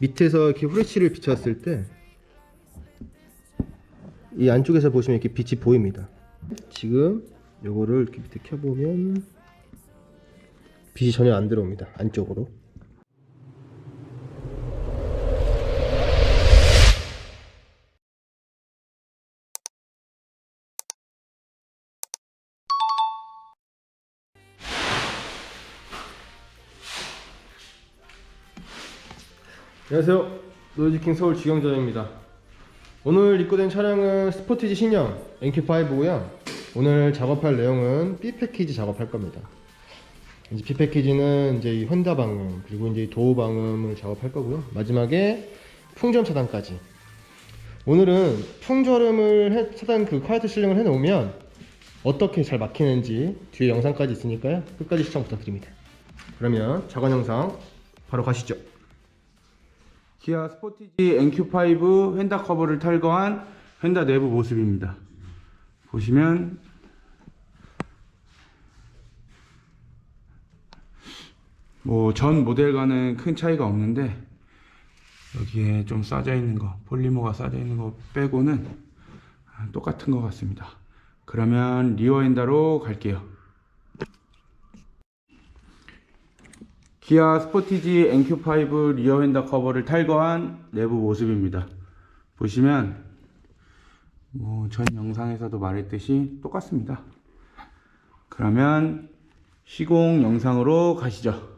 밑에서 이렇게 후레쉬를 비쳤을 때 이 안쪽에서 보시면 이렇게 빛이 보입니다. 지금 요거를 이렇게 밑에 켜보면 빛이 전혀 안 들어옵니다. 안쪽으로. 안녕하세요. 노지킹 서울 지경전입니다. 오늘 입고된 차량은 스포티지 신형 NQ5고요. 오늘 작업할 내용은 B 패키지 작업할 겁니다. 이제 B 패키지는 이제 이 혼다 방음 그리고 이제 이 도어 방음을 작업할 거고요. 마지막에 풍전 차단까지. 오늘은 풍절음을 해, 차단 그 콰이트 실링을 해 놓으면 어떻게 잘 막히는지 뒤에 영상까지 있으니까요. 끝까지 시청 부탁드립니다. 그러면 작업 영상 바로 가시죠. 기아 스포티지 NQ5 휀다 커버를 탈거한 휀다 내부 모습입니다. 보시면 뭐 전 모델과는 큰 차이가 없는데 여기에 좀 싸져 있는 거 폴리머가 싸져 있는 거 빼고는 똑같은 것 같습니다. 그러면 리어 휀다로 갈게요. 기아 스포티지 NQ5 리어 휀다 커버를 탈거한 내부 모습입니다. 보시면 뭐 전 영상에서도 말했듯이 똑같습니다. 그러면 시공 영상으로 가시죠.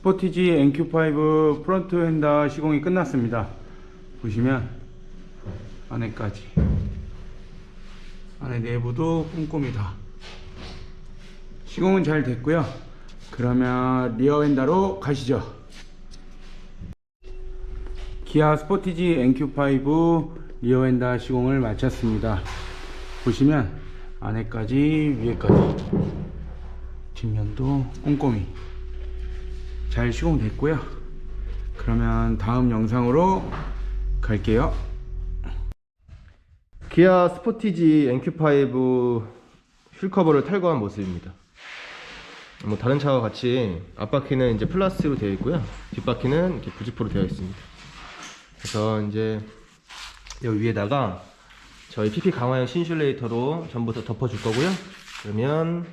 스포티지 NQ5 프론트 휀다 시공이 끝났습니다. 보시면 안에까지 안에 내부도 꼼꼼히 다 시공은 잘 됐고요. 그러면 리어 휀다로 가시죠. 기아 스포티지 NQ5 리어 휀다 시공을 마쳤습니다. 보시면 안에까지 위에까지 뒷면도 꼼꼼히 잘 시공됐고요. 그러면 다음 영상으로 갈게요. 기아 스포티지 NQ5 휠커버를 탈거한 모습입니다. 뭐 다른 차와 같이 앞바퀴는 이제 플라스틱으로 되어 있고요. 뒷바퀴는 이렇게 부직포로 되어 있습니다. 그래서 이제 여기 위에다가 저희 PP 강화형 신슐레이터로 전부 다 덮어줄 거고요. 그러면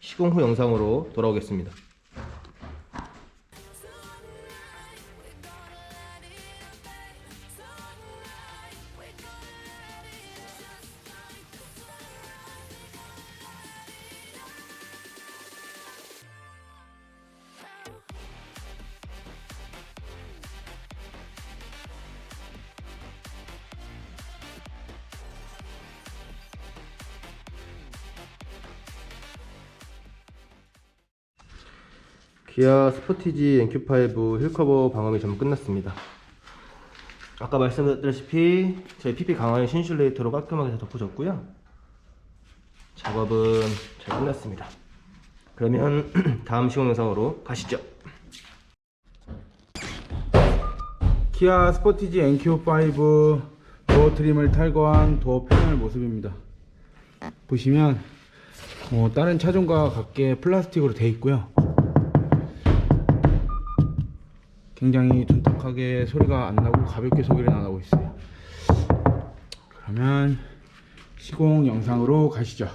시공 후 영상으로 돌아오겠습니다. 기아 스포티지 NQ5 휠커버 방음이 전부 끝났습니다. 아까 말씀드렸다시피 저희 PP 강화형 신슐레이터로 깔끔하게 다 덮어졌고요. 작업은 잘 끝났습니다. 그러면 다음 시공 영상으로 가시죠. 기아 스포티지 NQ5 도어 트림을 탈거한 도어 패널 모습입니다. 보시면 뭐 다른 차종과 같게 플라스틱으로 되어 있고요. 굉장히 둔탁하게 소리가 안 나고 가볍게 소리가 나고 있어요. 그러면 시공 영상으로 가시죠.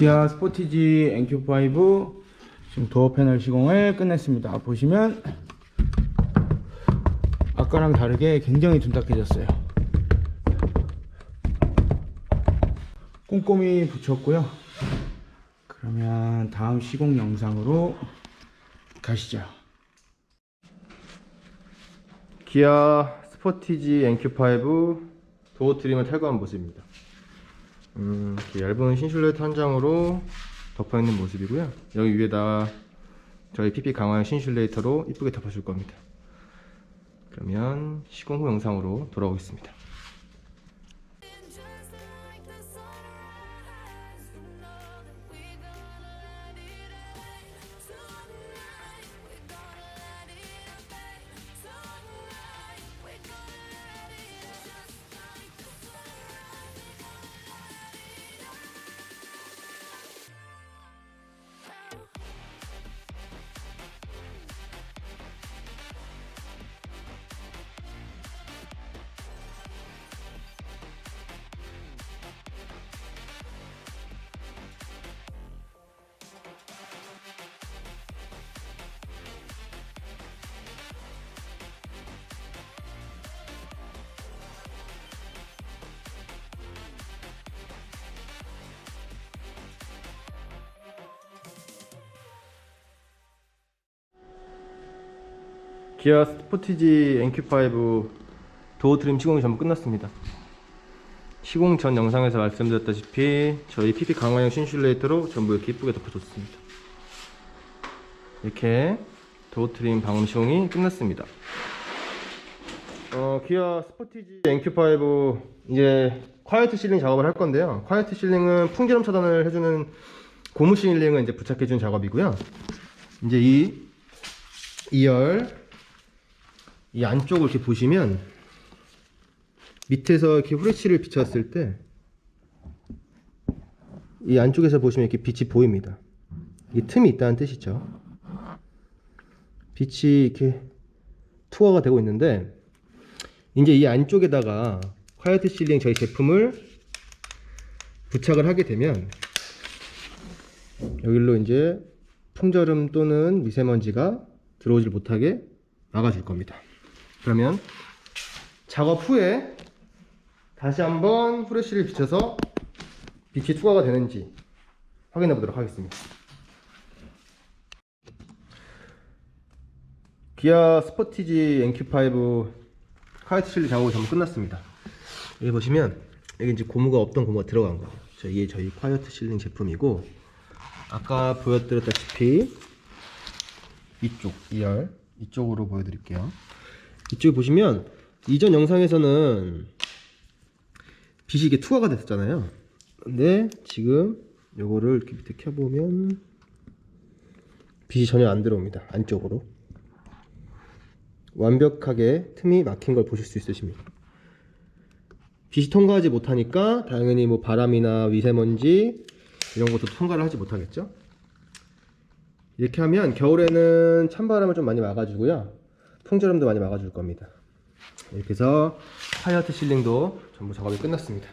기아 스포티지 NQ5 지금 도어 패널 시공을 끝냈습니다. 보시면 아까랑 다르게 굉장히 둔탁해졌어요. 꼼꼼히 붙였고요. 그러면 다음 시공 영상으로 가시죠. 기아 스포티지 NQ5 도어 트림을 탈거한 모습입니다. 음, 이렇게 얇은 신슐레트 한 장으로 덮어 있는 모습이고요. 여기 위에다 저희 PP 강화형 신슐레이터로 이쁘게 덮어줄 겁니다. 그러면 시공 후 영상으로 돌아오겠습니다. 기아 스포티지 NQ5 도어 트림 시공이 전부 끝났습니다. 시공 전 영상에서 말씀드렸다시피 저희 PP 강화형 신슐레이터로 전부 이렇게 이쁘게 덮어줬습니다. 이렇게 도어 트림 방음 시공이 끝났습니다. 어, 기아 스포티지 NQ5 이제 콰이어트 실링 작업을 할 건데요. 콰이어트 실링은 풍기름 차단을 해주는 고무 실링을 이제 부착해주는 작업이고요. 이제 이 2열 이 안쪽을 이렇게 보시면 밑에서 이렇게 후레쉬를 비쳤을 때 이 안쪽에서 보시면 이렇게 빛이 보입니다. 이게 틈이 있다는 뜻이죠. 빛이 이렇게 투하가 되고 있는데 이제 이 안쪽에다가 화이트 실링 저희 제품을 부착을 하게 되면 여기로 이제 풍절음 또는 미세먼지가 들어오질 못하게 막아줄 겁니다. 그러면 작업 후에 다시 한번 후레쉬를 비춰서 빛이 투과가 되는지 확인해 보도록 하겠습니다. 기아 스포티지 NQ5 카이트 실리 작업이 전부 끝났습니다. 여기 보시면 여기 이제 고무가 없던 고무가 들어간 거예요. 저 이게 저희 콰이어트 실링 제품이고 아까 보여드렸다시피 이쪽 2열 이쪽으로 보여드릴게요. 이쪽에 보시면 이전 영상에서는 빛이 이게 투하가 됐었잖아요. 근데 지금 요거를 이렇게 밑에 켜보면 빛이 전혀 안 들어옵니다. 안쪽으로 완벽하게 틈이 막힌 걸 보실 수 있으십니다. 빛이 통과하지 못하니까 당연히 뭐 바람이나 미세먼지 이런 것도 통과를 하지 못하겠죠. 이렇게 하면 겨울에는 찬바람을 좀 많이 막아주고요. 풍절음도 많이 막아줄 겁니다. 이렇게 해서 하이어트 실링도 전부 작업이 끝났습니다.